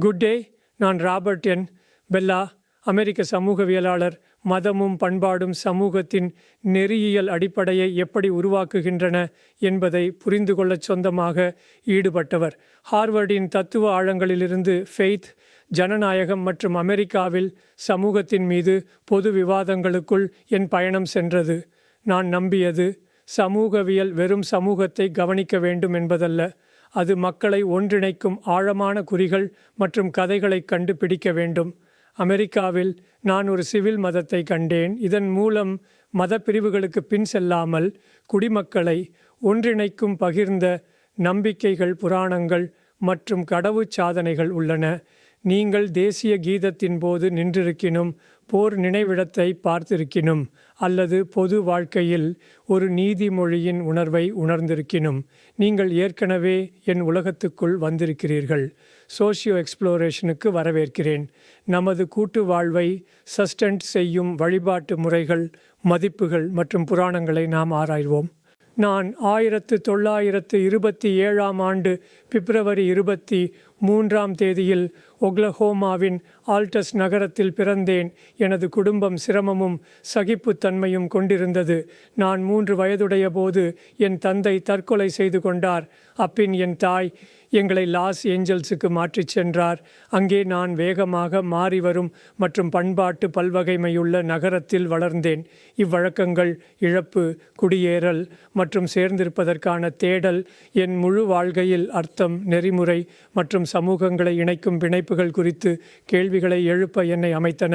Good day நான் Robert என். Bella அமெரிக்க சமூகவியலாளர் மதமும் பண்பாடும் சமூகத்தின் நெறியியல் அடிப்படையை எப்படி உருவாக்குகின்றன என்பதை புரிந்து கொள்ள சொந்தமாக ஈடுபட்டவர். ஹார்வர்டின் தத்துவ ஆழங்களிலிருந்து ஃபெய்த் ஜனநாயகம் மற்றும் அமெரிக்காவில் சமூகத்தின் மீது பொது விவாதங்களுக்குள் என் பயணம் சென்றது. நான் நம்பியது சமூகவியல் வெறும் சமூகத்தை கவனிக்க வேண்டும் என்பதல்ல. அது மக்களை ஒன்றிணைக்கும் ஆழமான குறிகள் மற்றும் கதைகளை கண்டுபிடிக்க வேண்டும். அமெரிக்காவில் நான் ஒரு சிவில் மதத்தை கண்டேன். இதன் மூலம் மத பிரிவுகளுக்கு பின் செல்லாமல் குடிமக்களை ஒன்றிணைக்கும் பகிர்ந்த நம்பிக்கைகள் புராணங்கள் மற்றும் கடவுச் சாதனைகள் உள்ளன. நீங்கள் தேசிய கீதத்தின் போது நின்றிருக்கினும் போர் நினைவிடத்தை பார்த்திருக்கினும் அல்லது பொது வாழ்க்கையில் ஒரு நீதிமொழியின் உணர்வை உணர்ந்திருக்கினும் நீங்கள் ஏற்கனவே என் உலகத்துக்குள் வந்திருக்கிறீர்கள். சோஷியோ எக்ஸ்ப்ளோரேஷனுக்கு வரவேற்கிறேன். நமது கூட்டு வாழ்வை சஸ்டென்ட் செய்யும் வழிபாட்டு முறைகள் மதிப்புகள் மற்றும் புராணங்களை நாம் ஆராய்வோம். நான் ஆயிரத்து தொள்ளாயிரத்து இருபத்தி ஏழாம் ஆண்டு பிப்ரவரி இருபத்தி மூன்றாம் தேதியில் ஒக்லஹோமாவின் ஆல்டஸ் நகரத்தில் பிறந்தேன். எனது குடும்பம் சிரமமும் சகிப்புத்தன்மையும் கொண்டிருந்தது. நான் மூன்று வயதுடைய போது என் தந்தை தற்கொலை செய்து கொண்டார். அப்பின் என் தாய் எங்களை லாஸ் ஏஞ்சல்ஸுக்கு மாற்றிச் சென்றார். அங்கே நான் வேகமாக மாறி வரும் மற்றும் பண்பாட்டு பல்வகைமையுள்ள நகரத்தில் வளர்ந்தேன். இவ்வழக்கங்கள் இழப்பு குடியேறல் மற்றும் சேர்ந்திருப்பதற்கான தேடல் என் முழு வாழ்க்கையில் அர்த்தம் நெறிமுறை மற்றும் சமூகங்களை இணைக்கும் பிணைப்புகள் குறித்து கேள்விகளை எழுப்ப என்னை அமைத்தன.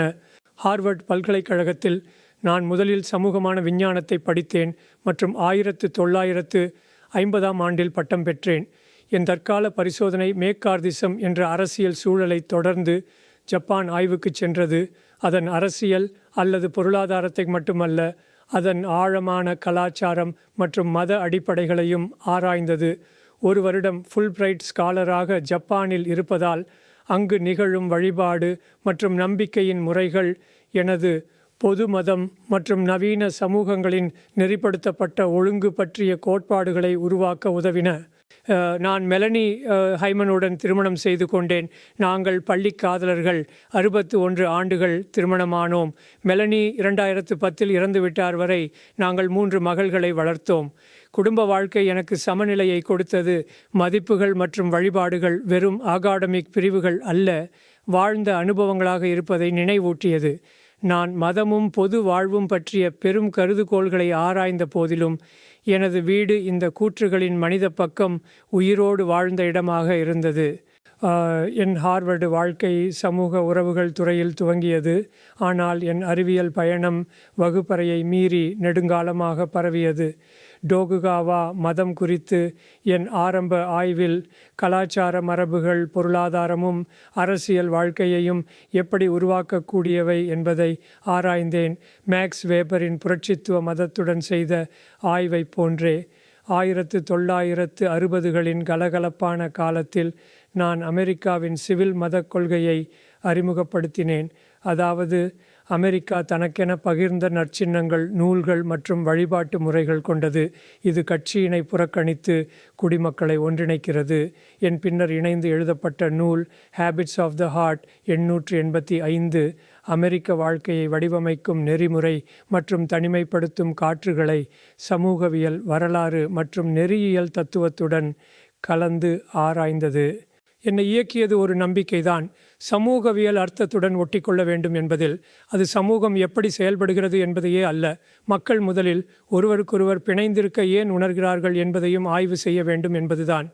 ஹார்வர்ட் பல்கலைக்கழகத்தில் நான் முதலில் சமூகமான விஞ்ஞானத்தை படித்தேன் மற்றும் ஆயிரத்து தொள்ளாயிரத்து ஐம்பதாம் ஆண்டில் பட்டம் பெற்றேன். என் தற்கால பரிசோதனை மேக்கார்திசம் என்ற அரசியல் சூழலை தொடர்ந்து ஜப்பான் ஆய்வுக்கு சென்றது. அதன் அரசியல் அல்லது பொருளாதாரத்தை மட்டுமல்ல அதன் ஆழமான கலாச்சாரம் மற்றும் மத அடிப்படைகளையும் ஆராய்ந்தது. ஒரு வருடம் ஃபுல் பிரைட் ஸ்காலராக ஜப்பானில் இருப்பதால் அங்கு நிகழும் வழிபாடு மற்றும் நம்பிக்கையின் முறைகள் எனது பொது மதம் மற்றும் நவீன சமூகங்களின் நெறிப்படுத்தப்பட்ட ஒழுங்கு பற்றிய கோட்பாடுகளை உருவாக்க உதவின. நான் மெலனி ஹைமனுடன் திருமணம் செய்து கொண்டேன். நாங்கள் பள்ளி காதலர்கள். அறுபத்து ஒன்று ஆண்டுகள் திருமணமானோம். மெலனி இரண்டாயிரத்து பத்தில் இறந்துவிட்டார் வரை நாங்கள் மூன்று மகள்களை வளர்த்தோம். குடும்ப வாழ்க்கை எனக்கு சமநிலையை கொடுத்தது. மதிப்புகள் மற்றும் வழிபாடுகள் வெறும் அகாடமிக் பிரிவுகள் அல்ல வாழ்ந்த அனுபவங்களாக இருப்பதை நினைவூட்டியது. நான் மதமும் பொது வாழ்வும் பற்றிய பெரும் கருதுகோள்களை ஆராய்ந்த போதிலும் எனது வீடு இந்த கூற்றுகளின் மனித பக்கம் உயிரோடு வாழ்ந்த இடமாக இருந்தது. என் ஹார்வர்டு வாழ்க்கை சமூக உறவுகள் துறையில் துவங்கியது. ஆனால் என் அறிவியல் பயணம் வகுப்பறையை மீறி நெடுங்காலமாக பரவியது. டோகுகாவா மதம் குறித்து என் ஆரம்ப ஆய்வில் கலாச்சார மரபுகள் பொருளாதாரமும் அரசியல் வாழ்க்கையையும் எப்படி உருவாக்கக்கூடியவை என்பதை ஆராய்ந்தேன். மேக்ஸ் வேபரின் புரட்சித்துவ மதத்துடன் செய்த ஆய்வைப் போன்றே. ஆயிரத்து தொள்ளாயிரத்து அறுபதுகளின் கலகலப்பான காலத்தில் நான் அமெரிக்காவின் சிவில் மதக் கொள்கையை அறிமுகப்படுத்தினேன். அதாவது அமெரிக்கா தனக்கென பகிர்ந்த நற்சின்னங்கள் நூல்கள் மற்றும் வழிபாட்டு முறைகள் கொண்டது. இது கட்சியினை புறக்கணித்து குடிமக்களை ஒன்றிணைக்கிறது. என் பின்னர் இணைந்து எழுதப்பட்ட நூல் ஹேபிட்ஸ் ஆஃப் த ஹார்ட் எண்ணூற்று எண்பத்தி ஐந்து அமெரிக்க வாழ்க்கையை வடிவமைக்கும் நெறிமுறை மற்றும் தனிமைப்படுத்தும் காற்றுகளை சமூகவியல் வரலாறு மற்றும் நெறியியல் தத்துவத்துடன் கலந்து ஆராய்ந்தது. என்னை இயக்கியது ஒரு நம்பிக்கைதான். சமூகவியல் அர்த்தத்துடன் ஒட்டிக்கொள்ள வேண்டும் என்பதில். அது சமூகம் எப்படி செயல்படுகிறது என்பதையே அல்ல. மக்கள் முதலில் ஒருவருக்கொருவர் பிணைந்திருக்க ஏன் உணர்கிறார்கள் என்பதையும் ஆய்வு செய்ய வேண்டும் என்பதுதான்.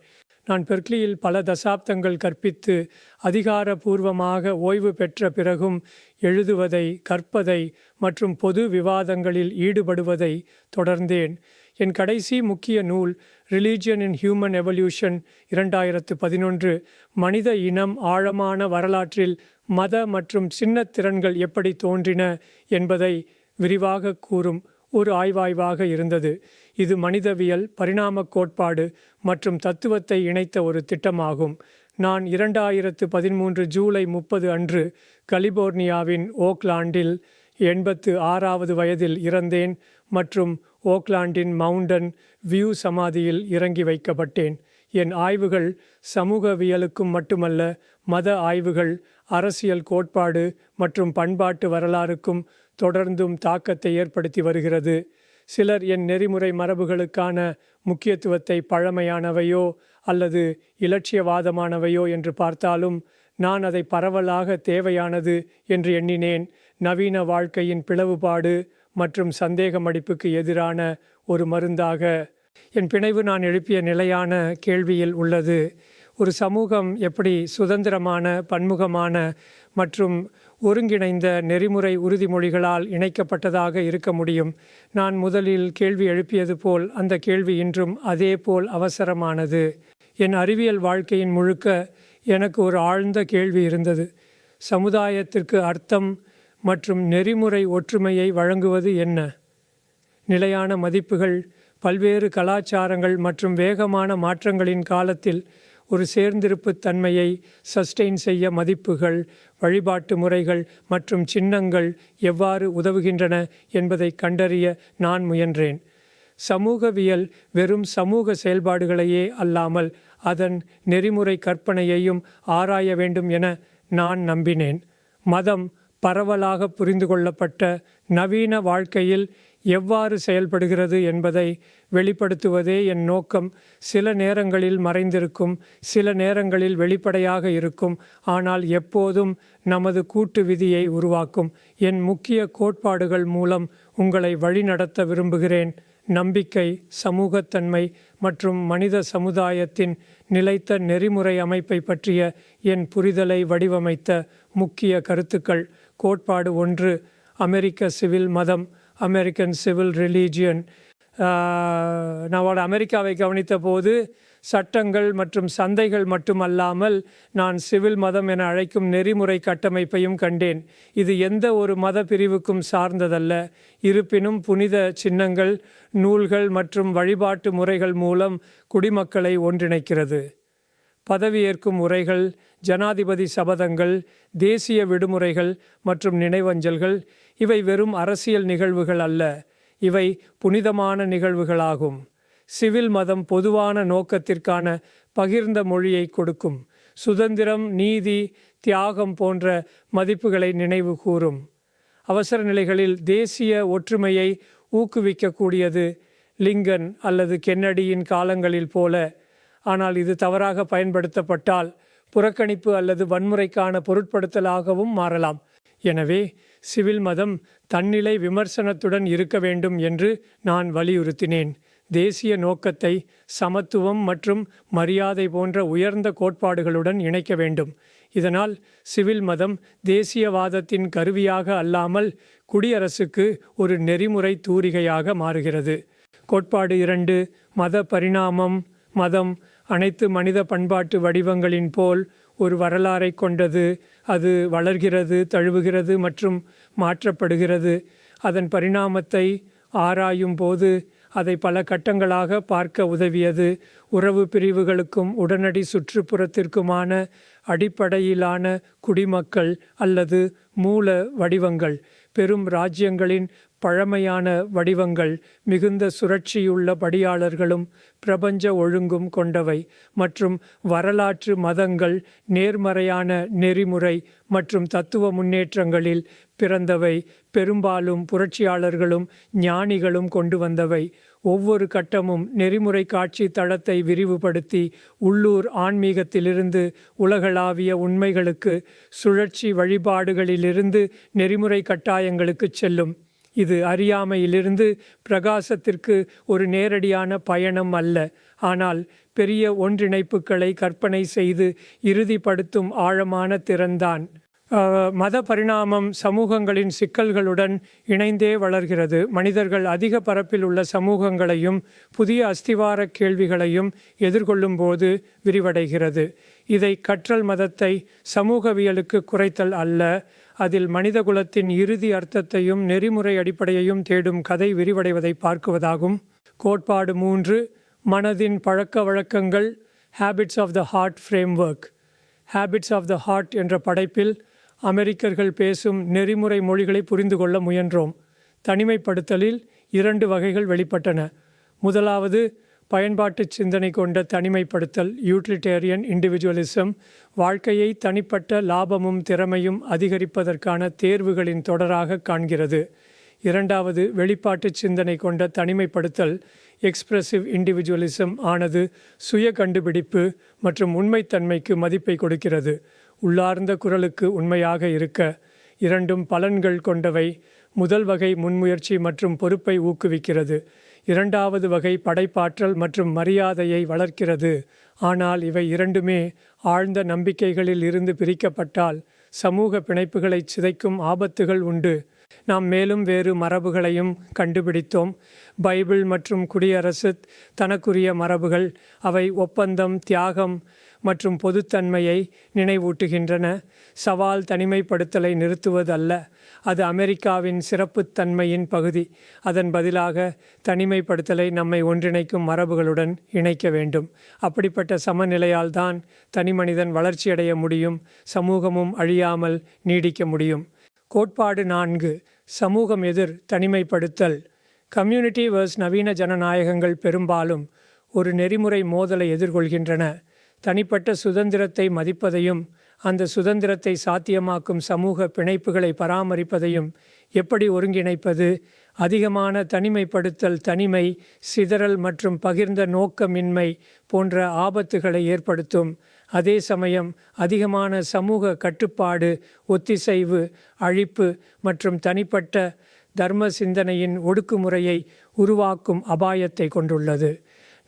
நான் பெர்க்லியில் பல தசாப்தங்கள் கற்பித்து அதிகாரபூர்வமாக ஓய்வு பெற்ற பிறகும் எழுதுவதை கற்பதை மற்றும் பொது விவாதங்களில் ஈடுபடுவதை தொடர்ந்தேன். என் கடைசி முக்கிய நூல் ரிலீஜியன் இன் ஹியூமன் எவல்யூஷன் இரண்டாயிரத்து பதினொன்று மனித இனம் ஆழமான வரலாற்றில் மத மற்றும் சின்ன திறன்கள் எப்படி தோன்றின என்பதை விரிவாக கூறும் ஒரு ஆய்வாய்வாக இருந்தது. இது மனிதவியல் பரிணாம கோட்பாடு மற்றும் தத்துவத்தை இணைத்த ஒரு திட்டமாகும். நான் இரண்டாயிரத்து பதிமூன்று ஜூலை முப்பது அன்று கலிபோர்னியாவின் ஓக்லாண்டில் எண்பத்து ஆறாவது வயதில் இறந்தேன். மற்றும் ஓக்லாண்டின் மவுண்டன் வியூ சமாதியில் இறங்கி வைக்கப்பட்டேன். என் ஆய்வுகள் சமூகவியலுக்கும் மட்டுமல்ல மத ஆய்வுகள் அரசியல் கோட்பாடு மற்றும் பண்பாட்டு வரலாறுக்கும் தொடர்ந்தும் தாக்கத்தை ஏற்படுத்தி வருகிறது. சிலர் என் நெறிமுறை மரபுகளுக்கான முக்கியத்துவத்தை பழமையானவையோ அல்லது இலட்சியவாதமானவையோ என்று பார்த்தாலும் நான் அதை பரவலாக தேவையானது என்று எண்ணினேன். நவீன வாழ்க்கையின் பிளவுபாடு மற்றும் சந்தேகமடிப்புக்கு எதிரான ஒரு மருந்தாக என் பிணைவு நான் எழுப்பிய நிலையான கேள்வியில் உள்ளது. ஒரு சமூகம் எப்படி சுதந்திரமான பன்முகமான மற்றும் ஒருங்கிணைந்த நெறிமுறை உறுதிமொழிகளால் இணைக்கப்பட்டதாக இருக்க முடியும்? நான் முதலில் கேள்வி எழுப்பியது போல் அந்த கேள்வி இன்றும் அதே போல் அவசரமானது. என் அறிவியல் வாழ்க்கையின் முழுக்க எனக்கு ஒரு ஆழ்ந்த கேள்வி இருந்தது. சமுதாயத்திற்கு அர்த்தம் மற்றும் நெறிமுறை ஒற்றுமையை வழங்குவது என்ன? நிலையான மதிப்புகள் பல்வேறு கலாச்சாரங்கள் மற்றும் வேகமான மாற்றங்களின் காலத்தில் ஒரு சேர்ந்திருப்பு தன்மையை சஸ்டெயின் செய்ய மதிப்புகள் வழிபாட்டு முறைகள் மற்றும் சின்னங்கள் எவ்வாறு உதவுகின்றன என்பதை கண்டறிய நான் முயன்றேன். சமூகவியல் வெறும் சமூக செயல்பாடுகளையே அல்லாமல் அதன் நெறிமுறை கற்பனையையும் ஆராய வேண்டும் என நான் நம்பினேன். மதம் பரவலாக புரிந்து கொள்ளப்பட்ட நவீன வாழ்க்கையில் எவ்வாறு செயல்படுகிறது என்பதை வெளிப்படுத்துவதே என் நோக்கம். சில நேரங்களில் மறைந்திருக்கும் சில நேரங்களில் வெளிப்படையாக இருக்கும். ஆனால் எப்போதும் நமது கூட்டு விதியை உருவாக்கும். என் முக்கிய கோட்பாடுகள் மூலம் உங்களை வழிநடத்த விரும்புகிறேன். நம்பிக்கை சமூகத்தன்மை மற்றும் மனித சமுதாயத்தின் நிலைத்த நெறிமுறை அமைப்பை பற்றிய என் புரிதலை வடிவமைத்த முக்கிய கருத்துக்கள். கோட்பாடு ஒன்று அமெரிக்க சிவில் மதம் அமெரிக்கன் சிவில் ரிலீஜியன் நான் அமெரிக்காவை கவனித்த போது சட்டங்கள் மற்றும் சந்தைகள் மட்டுமல்லாமல் நான் சிவில் மதம் என அழைக்கும் நெறிமுறை கட்டமைப்பையும் கண்டேன். இது எந்த ஒரு மத பிரிவுக்கும் சார்ந்ததல்ல. இருப்பினும் புனித சின்னங்கள் நூல்கள் மற்றும் வழிபாட்டு முறைகள் மூலம் குடிமக்களை ஒன்றிணைக்கிறது. பதவியேற்கும் உரைகள் ஜனாதிபதி சபதங்கள் தேசிய விடுமுறைகள் மற்றும் நினைவஞ்சல்கள் இவை வெறும் அரசியல் நிகழ்வுகள் அல்ல. இவை புனிதமான நிகழ்வுகளாகும். சிவில் மதம் பொதுவான நோக்கத்திற்கான பகிர்ந்த மொழியை கொடுக்கும். சுதந்திரம் நீதி தியாகம் போன்ற மதிப்புகளை நினைவு கூறும். அவசர நிலைகளில் தேசிய ஒற்றுமையை ஊக்குவிக்கக்கூடியது லிங்கன் அல்லது கென்னடியின் காலங்களில் போல. ஆனால் இது தவறாக பயன்படுத்தப்பட்டால் புறக்கணிப்பு அல்லது வன்முறைக்கான பொருட்படுத்தலாகவும் மாறலாம். எனவே சிவில் மதம் தன்னிலை விமர்சனத்துடன் இருக்க வேண்டும் என்று நான் வலியுறுத்தினேன். தேசிய நோக்கத்தை சமத்துவம் மற்றும் மரியாதை போன்ற உயர்ந்த கோட்பாடுகளுடன் இணைக்க வேண்டும். இதனால் சிவில் மதம் தேசியவாதத்தின் கருவியாக அல்லாமல் குடியரசுக்கு ஒரு நெறிமுறை தூரிகையாக மாறுகிறது. கோட்பாடு இரண்டு மத பரிணாமம் மதம் அனைத்து மனித பண்பாட்டு வடிவங்களின் போல் ஒரு வரலாறை கொண்டது. அது வளர்கிறது தழுவுகிறது மற்றும் மாற்றப்படுகிறது. அதன் பரிணாமத்தை ஆராயும் போது அதை பல கட்டங்களாக பார்க்க உதவியது. உறவு பிரிவுகளுக்கும் உடனடி சுற்றுப்புறத்திற்குமான அடிப்படையிலான குடிமக்கள் அல்லது மூல வடிவங்கள். பெரும் ராஜ்யங்களின் பழமையான வடிவங்கள் மிகுந்த சுழற்சியுள்ள படியாளர்களும் பிரபஞ்ச ஒழுங்கும் கொண்டவை மற்றும் வரலாற்று மதங்கள் நேர்மறையான நெறிமுறை மற்றும் தத்துவ முன்னேற்றங்களில் பிறந்தவை பெரும்பாலும் புரட்சியாளர்களும் ஞானிகளும் கொண்டு வந்தவை. ஒவ்வொரு கட்டமும் நெறிமுறை காட்சி தளத்தை விரிவுபடுத்தி உள்ளூர் ஆன்மீகத்திலிருந்து உலகளாவிய உண்மைகளுக்கு சுழற்சி வழிபாடுகளிலிருந்து நெறிமுறை கட்டாயங்களுக்கு செல்லும். இது அறியாமையிலிருந்து பிரகாசத்திற்கு ஒரு நேரடியான பயணம் அல்ல. ஆனால் பெரிய ஒன்றிணைப்புகளை கற்பனை செய்து இறுதிப்படுத்தும் ஆழமான திறன்தான். மத பரிணாமம் சமூகங்களின் சிக்கல்களுடன் இணைந்தே வளர்கிறது. மனிதர்கள் அதிக பரப்பில் உள்ள சமூகங்களையும் புதிய அஸ்திவார கேள்விகளையும் எதிர்கொள்ளும் போது விரிவடைகிறது. இதை கற்றல் மதத்தை சமூகவியலுக்கு குறைத்தல் அல்ல. அதில் மனித குலத்தின் இறுதி அர்த்தத்தையும் நெறிமுறை அடிப்படையையும் தேடும் கதை விரிவடைவதை பார்க்குவதாகும். கோட்பாடு மூன்று மனதின் பழக்க வழக்கங்கள் habits of the heart framework habits of the heart என்ற படைப்பில் அமெரிக்கர்கள் பேசும் நெறிமுறை மொழிகளை புரிந்து கொள்ள முயன்றோம். தனிமைப்படுத்தலில் இரண்டு வகைகள் வெளிப்பட்டன. முதலாவது பயன்பாட்டு சிந்தனை கொண்ட தனிமைப்படுத்தல் யூட்டிலிட்டேரியன் இண்டிவிஜுவலிசம் வாழ்க்கையை தனிப்பட்ட லாபமும் திறமையும் அதிகரிப்பதற்கான தேர்வுகளின் தொடராக காண்கிறது. இரண்டாவது வெளிப்பாட்டு சிந்தனை கொண்ட தனிமைப்படுத்தல் எக்ஸ்பிரசிவ் இண்டிவிஜுவலிசம் ஆனது சுய கண்டுபிடிப்பு மற்றும் உண்மைத்தன்மைக்கு மதிப்பை கொடுக்கிறது. உள்ளார்ந்த குரலுக்கு உண்மையாக இருக்க இரண்டும் பலன்கள் கொண்டவை முதல் வகை முன்முயற்சி மற்றும் பொறுப்பை ஊக்குவிக்கிறது. இரண்டாவது வகை படைப்பாற்றல் மற்றும் மரியாதையை வளர்க்கிறது. ஆனால் இவை இரண்டுமே ஆழ்ந்த நம்பிக்கைகளில் இருந்து பிரிக்கப்பட்டால் சமூக பிணைப்புகளை சிதைக்கும் ஆபத்துகள் உண்டு. நாம் மேலும் வேறு மரபுகளையும் கண்டுபிடித்தோம். பைபிள் மற்றும் குடியரசு தனக்குரிய மரபுகள் அவை ஒப்பந்தம் தியாகம் மற்றும் பொதுத்தன்மையை நினைவூட்டுகின்றன. சவால் தனிமைப்படுத்தலை நிறுத்துவது அல்ல அது அமெரிக்காவின் சிறப்புத்தன்மையின் பகுதி. அதன் பதிலாக தனிமைப்படுத்தலை நம்மை ஒன்றிணைக்கும் மரபுகளுடன் இணைக்க வேண்டும். அப்படிப்பட்ட சமநிலையால் தான் தனிமனிதன் வளர்ச்சியடைய முடியும் சமூகமும் அழியாமல் நீடிக்க முடியும். கோட்பாடு நான்கு சமூகம் எதிர் தனிமைப்படுத்தல். கம்யூனிட்டி வர்ஸ் நவீன ஜனநாயகங்கள் பெரும்பாலும் ஒரு நெறிமுறை மோதலை எதிர்கொள்கின்றன. தனிப்பட்ட சுதந்திரத்தை மதிப்பதையும் அந்த சுதந்திரத்தை சாத்தியமாக்கும் சமூக பிணைப்புகளை பராமரிப்பதையும் எப்படி ஒருங்கிணைப்பது? அதிகமான தனிமைப்படுத்தல் தனிமை சிதறல் மற்றும் பகிர்ந்த நோக்கமின்மை போன்ற ஆபத்துகளை ஏற்படுத்தும். அதே சமயம் அதிகமான சமூக கட்டுப்பாடு ஒத்திசைவு அழிப்பு மற்றும் தனிப்பட்ட தர்ம சிந்தனையின் ஒடுக்குமுறையை உருவாக்கும் அபாயத்தை கொண்டுள்ளது.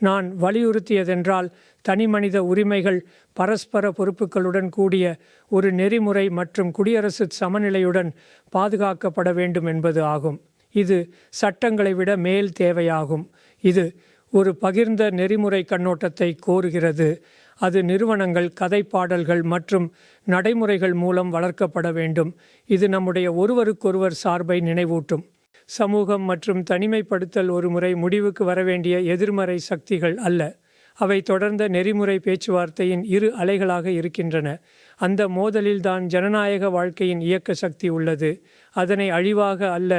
நான் வலியுறுத்தியதென்றால் தனிமனித உரிமைகள் பரஸ்பர பொறுப்புகளுடன் கூடிய ஒரு நெறிமுறை மற்றும் குடியரசு சமநிலையுடன் பாதுகாக்கப்பட வேண்டும் என்பது ஆகும். இது சட்டங்களை விட மேல் தேவையாகும். இது ஒரு பகிர்ந்த நெறிமுறை கண்ணோட்டத்தை கோருகிறது. அது நிறுவனங்கள் கதை பாடல்கள் மற்றும் நடைமுறைகள் மூலம் வளர்க்கப்பட வேண்டும். இது நம்முடைய ஒருவருக்கொருவர் சார்பை நினைவூட்டும். சமூகம் மற்றும் தனிமைப்படுத்தல் ஒரு முறை முடிவுக்கு வரவேண்டிய எதிர்மறை சக்திகள் அல்ல. அவை தொடர்ந்த நெறிமுறை பேச்சுவார்த்தையின் இரு அலைகளாக இருக்கின்றன. அந்த மோதலில்தான் ஜனநாயக வாழ்க்கையின் இயக்க சக்தி உள்ளது. அதனை அழிவாக அல்ல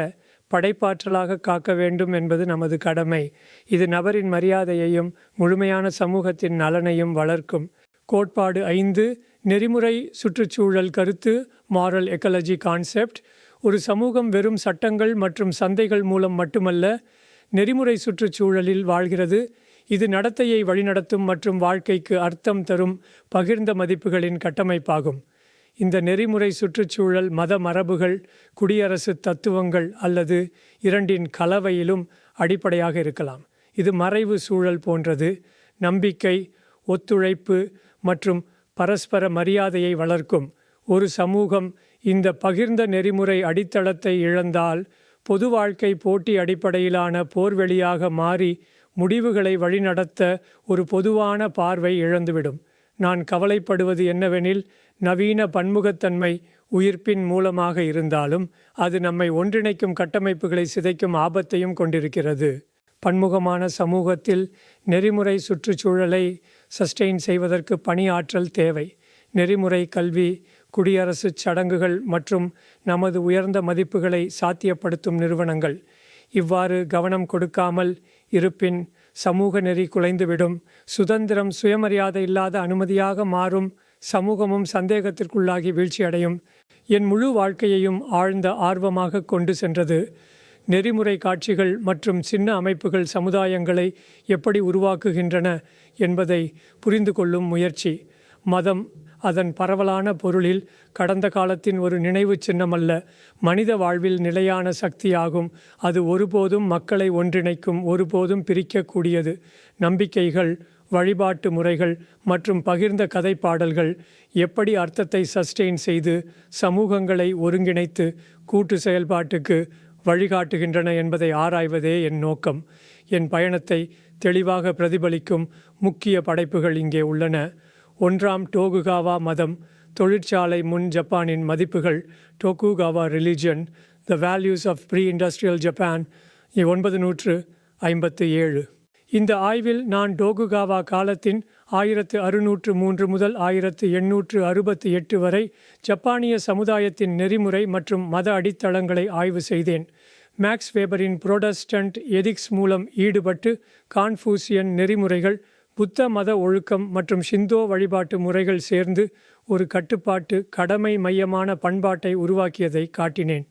படைப்பாற்றலாக காக்க வேண்டும் என்பது நமது கடமை. இது நபரின் மரியாதையையும் முழுமையான சமூகத்தின் நலனையும் வளர்க்கும். கோட்பாடு ஐந்து நெறிமுறை சுற்றுச்சூழல் கருத்து மாரல் எக்கலஜி கான்செப்ட் ஒரு சமூகம் வெறும் சட்டங்கள் மற்றும் சந்தைகள் மூலம் மட்டுமல்ல நெறிமுறை சுற்றுச்சூழலில் வாழ்கிறது. இது நடத்தையை வழிநடத்தும் மற்றும் வாழ்க்கைக்கு அர்த்தம் தரும் பகிர்ந்த மதிப்புகளின் கட்டமைப்பாகும். இந்த நெறிமுறை சுற்றுச்சூழல் மத மரபுகள் குடியரசு தத்துவங்கள் அல்லது இரண்டின் கலவையிலும் அடிப்படையாக இருக்கலாம். இது மறைவு சூழல் போன்றது. நம்பிக்கை ஒத்துழைப்பு மற்றும் பரஸ்பர மரியாதையை வளர்க்கும். ஒரு சமூகம் இந்த பகிர்ந்த நெறிமுறை அடித்தளத்தை இழந்தால் பொது வாழ்க்கை போட்டி அடிப்படையிலான போர்வெளியாக மாறி முடிவுகளை வழிநடத்த ஒரு பொதுவான பார்வை இழந்துவிடும். நான் கவலைப்படுவது என்னவெனில் நவீன பன்முகத்தன்மை உயிர்ப்பின் மூலமாக இருந்தாலும் அது நம்மை ஒன்றிணைக்கும் கட்டமைப்புகளை சிதைக்கும் ஆபத்தையும் கொண்டிருக்கிறது. பன்முகமான சமூகத்தில் நெறிமுறை சுற்றுச்சூழலை சஸ்டெயின் செய்வதற்கு பணியாற்றல் தேவை. நெறிமுறை கல்வி குடியரசு சடங்குகள் மற்றும் நமது உயர்ந்த மதிப்புகளை சாத்தியப்படுத்தும் நிறுவனங்கள். இவ்வாறு கவனம் கொடுக்காமல் இருப்பின் சமூக நெறி குலைந்துவிடும். சுதந்திரம் சுயமரியாதை இல்லாத அனுமதியாக மாறும். சமூகமும் சந்தேகத்திற்குள்ளாகி வீழ்ச்சியடையும். என் முழு வாழ்க்கையையும் ஆழ்ந்த ஆர்வமாக கொண்டு சென்றது. நெறிமுறை காட்சிகள் மற்றும் சின்ன அமைப்புகள் சமுதாயங்களை எப்படி உருவாக்குகின்றன என்பதை புரிந்து கொள்ளும் முயற்சி. மதம் அதன் பரவலான பொருளில் கடந்த காலத்தின் ஒரு நினைவு சின்னமல்ல. மனித வாழ்வில் நிலையான சக்தியாகும். அது ஒருபோதும் மக்களை ஒன்றிணைக்கும் ஒருபோதும் பிரிக்கக்கூடியது. நம்பிக்கைகள் வழிபாட்டு முறைகள் மற்றும் பகிர்ந்த கதை பாடல்கள் எப்படி அர்த்தத்தை சஸ்டெயின் செய்து சமூகங்களை ஒருங்கிணைத்து கூட்டு செயல்பாட்டுக்கு வழிகாட்டுகின்றன என்பதை ஆராய்வதே என் நோக்கம். என் பயணத்தை தெளிவாக பிரதிபலிக்கும் முக்கிய படைப்புகள் இங்கே உள்ளன. ஒன்றாம் டோகுகாவா மதம் தொழிற்சாலை முன் ஜப்பானின் மதிப்புகள் Tokugawa religion the values of pre industrial Japan ஒன்பது நூற்று ஐம்பத்து ஏழு. இந்த ஆய்வில் நான் டோகுகாவா காலத்தின் ஆயிரத்து அறுநூற்று மூன்று முதல் ஆயிரத்து எண்ணூற்று அறுபத்தி எட்டு வரை ஜப்பானிய சமுதாயத்தின் நெறிமுறை மற்றும் மத அடித்தளங்களை ஆய்வு செய்தேன். மேக்ஸ் வேபரின் புரோடஸ்டன்ட் எதிக்ஸ் மூலம் ஈடுபட்டு கான்ஃபூசியன் நெறிமுறைகள் புத்த மத ஒழுக்கம் மற்றும் ஷிந்தோ வழிபாட்டு முறைகள் சேர்ந்து ஒரு கட்டுப்பாட்டு கடமை மையமான பண்பாட்டை உருவாக்கியதை காட்டினேன்.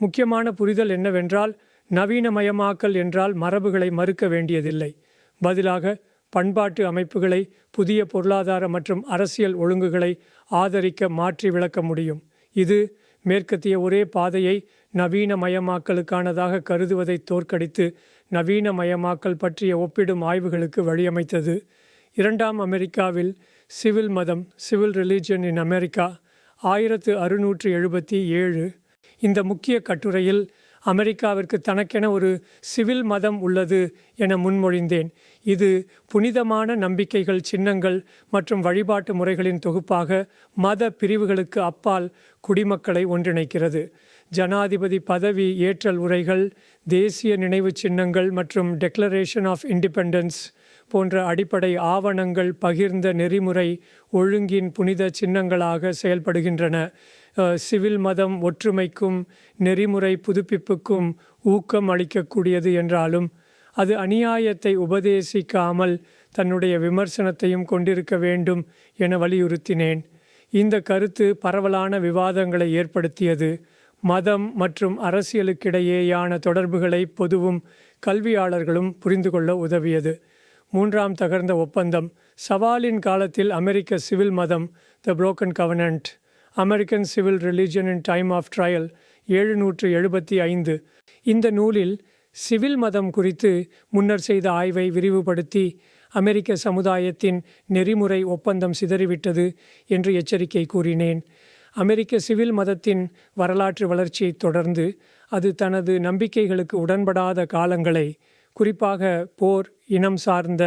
முக்கியமான புரிதல் என்னவென்றால் நவீனமயமாக்கல் என்றால் மரபுகளை மறுக்க வேண்டியதில்லை. பதிலாக பண்பாட்டு அமைப்புகளை புதிய பொருளாதார மற்றும் அரசியல் ஒழுங்குகளை ஆதரிக்க மாற்றி விளக்க முடியும். இது மேற்கத்திய ஒரே பாதையை நவீனமயமாக்கலுக்கானதாக கருதுவதை தோற்கடித்து நவீனமயமாக்கல் பற்றிய ஒப்பிடும் ஆய்வுகளுக்கு வழியமைத்தது. இரண்டாம் அமெரிக்காவில் சிவில் மதம் சிவில் ரிலீஜன் இன் அமெரிக்கா ஆயிரத்து அறுநூற்று எழுபத்தி ஏழு. இந்த முக்கிய கட்டுரையில் அமெரிக்காவிற்கு தனக்கென ஒரு சிவில் மதம் உள்ளது என முன்மொழிந்தேன். இது புனிதமான நம்பிக்கைகள் சின்னங்கள் மற்றும் வழிபாட்டு முறைகளின் தொகுப்பாக மத பிரிவுகளுக்கு அப்பால் குடிமக்களை ஒன்றிணைக்கிறது. ஜனாதிபதி பதவி ஏற்றல் உரைகள் தேசிய நினைவு சின்னங்கள் மற்றும் டெக்ளரேஷன் ஆஃப் இண்டிபெண்டன்ஸ் போன்ற அடிப்படை ஆவணங்கள் பகிர்ந்த நெறிமுறை ஒழுங்கின் புனித சின்னங்களாக செயல்படுகின்றன. சிவில் மதம் ஒற்றுமைக்கும் நெறிமுறை புதுப்பிப்புக்கும் ஊக்கம் அளிக்கக்கூடியது என்றாலும் அது அநியாயத்தை உபதேசிக்காமல் தன்னுடைய விமர்சனத்தையும் கொண்டிருக்க வேண்டும் என வலியுறுத்தினேன். இந்த கருத்து பரவலான விவாதங்களை ஏற்படுத்தியது. மதம் மற்றும் அரசியலுக்கிடையேயான தொடர்புகளை பொதுவும் கல்வியாளர்களும் புரிந்து கொள்ள உதவியது. மூன்றாம் தகர்ந்த ஒப்பந்தம் சவாலின் காலத்தில் அமெரிக்க சிவில் மதம் the broken covenant American civil religion in time of trial எழுநூற்று எழுபத்தி ஐந்து. இந்த நூலில் சிவில் மதம் குறித்து முன்னர் செய்த ஆய்வை விரிவுபடுத்தி அமெரிக்க சமுதாயத்தின் நெறிமுறை ஒப்பந்தம் சிதறிவிட்டது என்று எச்சரிக்கை கூறினேன். அமெரிக்க சிவில் மதத்தின் வரலாற்று வளர்ச்சியை தொடர்ந்து அது தனது நம்பிக்கைகளுக்கு உடன்படாத காலங்களை குறிப்பாக போர் இனம் சார்ந்த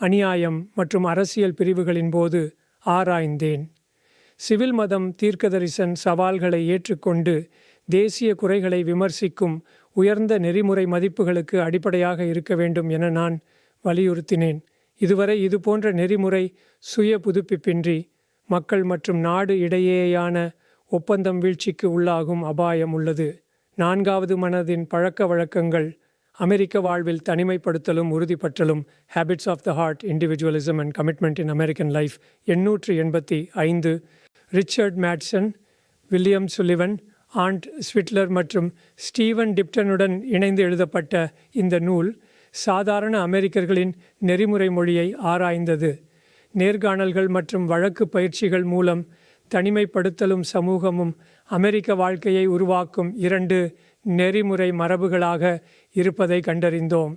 அநியாயம் மற்றும் அரசியல் பிரிவுகளின் போது ஆராய்ந்தேன். சிவில் மதம் தீர்க்கதரிசன் சவால்களை ஏற்றுக்கொண்டு தேசிய குறைகளை விமர்சிக்கும் உயர்ந்த நெறிமுறை மதிப்புகளுக்கு அடிப்படையாக இருக்க வேண்டும் என நான் வலியுறுத்தினேன். இதுவரை இதுபோன்ற நெறிமுறை சுய புதுப்பிப்பின்றி மக்கள் மற்றும் நாடு இடையேயான ஒப்பந்தம் வீழ்ச்சிக்கு உள்ளாகும் அபாயம் உள்ளது. நான்காவது மனதின் பழக்க வழக்கங்கள் அமெரிக்க வாழ்வில் தனிமைப்படுத்தலும் உறுதிப்பற்றலும் habits of the heart individualism and commitment in American life எண்ணூற்று எண்பத்தி ஐந்து. Richard Madsen William Sullivan and Swidler மற்றும் ஸ்டீவன் டிப்டனுடன் இணைந்து எழுதப்பட்ட இந்த நூல் சாதாரண அமெரிக்கர்களின் நெறிமுறை மொழியை ஆராய்ந்தது. நேர்காணல்கள் மற்றும் வழக்கு பயிற்சிகள் மூலம் தனிமைப்படுத்தலும் சமூகமும் அமெரிக்க வாழ்க்கையை உருவாக்கும் இரண்டு நெறிமுறை மரபுகளாக இருப்பதை கண்டறிந்தோம்.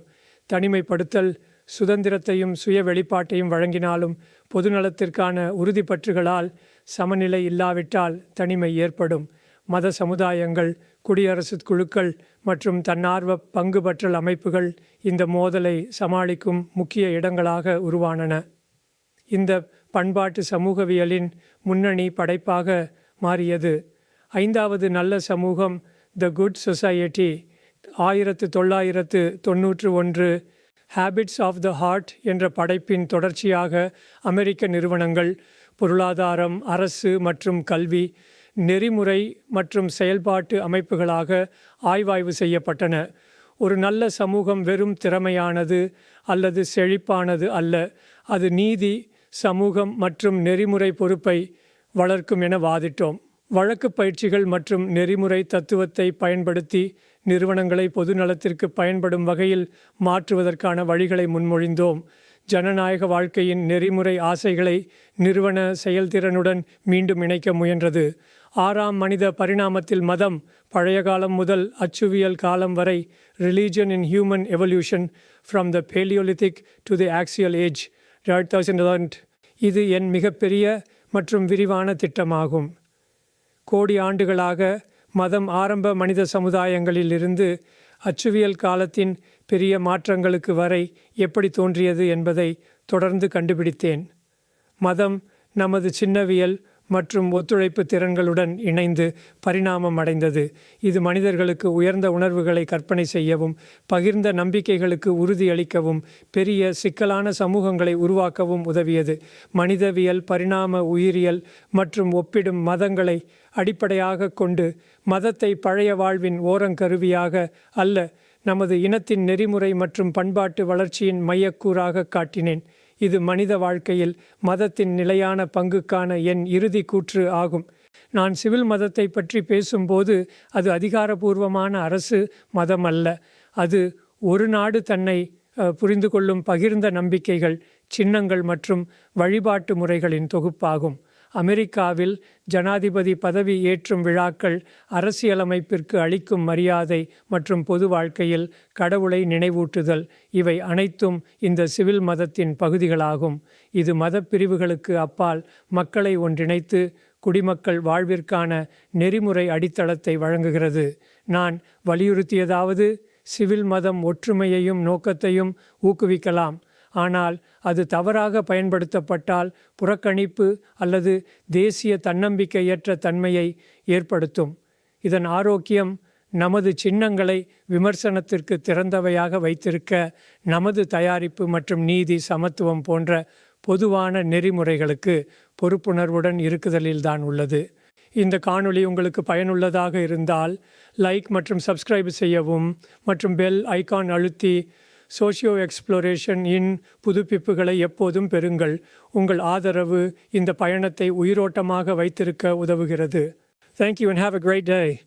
தனிமைப்படுத்தல் சுதந்திரத்தையும் சுய வெளிப்பாட்டையும் வழங்கினாலும் பொதுநலத்திற்கான உறுதிப்பற்றுகளால் சமநிலை இல்லாவிட்டால் தனிமை ஏற்படும். மத சமுதாயங்கள் குடியரசு குழுக்கள் மற்றும் தன்னார்வ பங்குபற்றல் அமைப்புகள் இந்த மோதலை சமாளிக்கும் முக்கிய இடங்களாக உருவானன. இந்த பண்பாட்டு சமூகவியலின் முன்னணி படைப்பாக மாறியது. ஐந்தாவது நல்ல சமூகம் த குட் சொசைட்டி ஆயிரத்து தொள்ளாயிரத்து தொன்னூற்று ஒன்று ஹேபிட்ஸ் ஆஃப் த ஹார்ட் என்ற படைப்பின் தொடர்ச்சியாக அமெரிக்க நிறுவனங்கள் பொருளாதாரம் அரசு மற்றும் கல்வி நெறிமுறை மற்றும் செயல்பாட்டு அமைப்புகளாக ஆய்வாய்வு செய்யப்பட்டன. ஒரு நல்ல சமூகம் வெறும் திறமையானது அல்லது செழிப்பானது அல்ல. அது நீதி சமூகம் மற்றும் நெறிமுறை பொறுப்பை வளர்க்கும் என வாதிட்டோம். வழக்கு பயிற்சிகள் மற்றும் நெறிமுறை தத்துவத்தை பயன்படுத்தி நிறுவனங்களை பொதுநலத்திற்கு பயன்படும் வகையில் மாற்றுவதற்கான வழிகளை முன்மொழிந்தோம். ஜனநாயக வாழ்க்கையின் நெறிமுறை ஆசைகளை நிறுவன செயல்திறனுடன் மீண்டும் இணைக்க முயன்றது. ஆறாம் மனித பரிணாமத்தில் மதம் பழைய காலம் முதல் அச்சுவியல் காலம் வரை religion in human evolution from the Paleolithic to the axial age thousand இது என் மிகப்பெரிய மற்றும் விரிவான திட்டமாகும். கோடி ஆண்டுகளாக மதம் ஆரம்ப மனித சமுதாயங்களில் இருந்து அச்சுவியல் காலத்தின் பெரிய மாற்றங்களுக்கு வரை எப்படி தோன்றியது என்பதை தொடர்ந்து கண்டுபிடித்தேன். மதம் நமது சின்னவியல் மற்றும் ஒத்துழைப்பு திறன்களுடன் இணைந்து பரிணாமம் அடைந்தது. இது மனிதர்களுக்கு உயர்ந்த உணர்வுகளை கற்பனை செய்யவும் பகிர்ந்த நம்பிக்கைகளுக்கு உறுதியளிக்கவும் பெரிய சிக்கலான சமூகங்களை உருவாக்கவும் உதவியது. மனிதவியல் பரிணாம உயிரியல் மற்றும் ஒப்பிடும் மதங்களை அடிப்படையாக கொண்டு மதத்தை பழைய வாழ்வின் ஓரங்கருவியாக அல்ல நமது இனத்தின் நெறிமுறை மற்றும் பண்பாட்டு வளர்ச்சியின் மையக்கூறாக காட்டினேன். இது மனித வாழ்க்கையில் மதத்தின் நிலையான பங்குக்கான என் இறுதி கூற்று ஆகும். நான் சிவில் மதத்தை பற்றி பேசும்போது அது அதிகாரபூர்வமான அரசு மதம் அல்ல அது ஒரு நாடு தன்னை புரிந்து கொள்ளும் பகிர்ந்த நம்பிக்கைகள் சின்னங்கள் மற்றும் வழிபாட்டு முறைகளின் தொகுப்பாகும். அமெரிக்காவில் ஜனாதிபதி பதவி ஏற்றும் விழாக்கள் அரசியலமைப்பிற்கு அளிக்கும் மரியாதை மற்றும் பொது வாழ்க்கையில் கடவுளை நினைவூட்டுதல் இவை அனைத்தும் இந்த சிவில் மதத்தின் பகுதிகளாகும். இது மத பிரிவுகளுக்கு அப்பால் மக்களை ஒன்றிணைத்து குடிமக்கள் வாழ்விற்கான நெறிமுறை அடித்தளத்தை வழங்குகிறது. நான் வலியுறுத்தியதாவது சிவில் மதம் ஒற்றுமையையும் நோக்கத்தையும் ஊக்குவிக்கலாம். ஆனால் அது தவறாக பயன்படுத்தப்பட்டால் புறக்கணிப்பு அல்லது தேசிய தன்னம்பிக்கையற்ற தன்மையை ஏற்படுத்தும். இதன் ஆரோக்கியம் நமது சின்னங்களை விமர்சனத்திற்கு திறந்தவையாக வைத்திருக்க நமது தயாரிப்பு மற்றும் நீதி சமத்துவம் போன்ற பொதுவான நெறிமுறைகளுக்கு பொறுப்புணர்வுடன் இருக்குதலில்தான் உள்ளது. இந்த காணொளி உங்களுக்கு பயனுள்ளதாக இருந்தால் லைக் மற்றும் சப்ஸ்கிரைப் செய்யவும் மற்றும் பெல் ஐகான் அழுத்தி சோஷியோ எக்ஸ்ப்ளோரேஷன் இன் புதுப்பிப்புகளை எப்போதும் பெறுங்கள். உங்கள் ஆதரவு இந்த பயணத்தை உயிரோட்டமாக வைத்திருக்க உதவுகிறது. Thank you and have a great day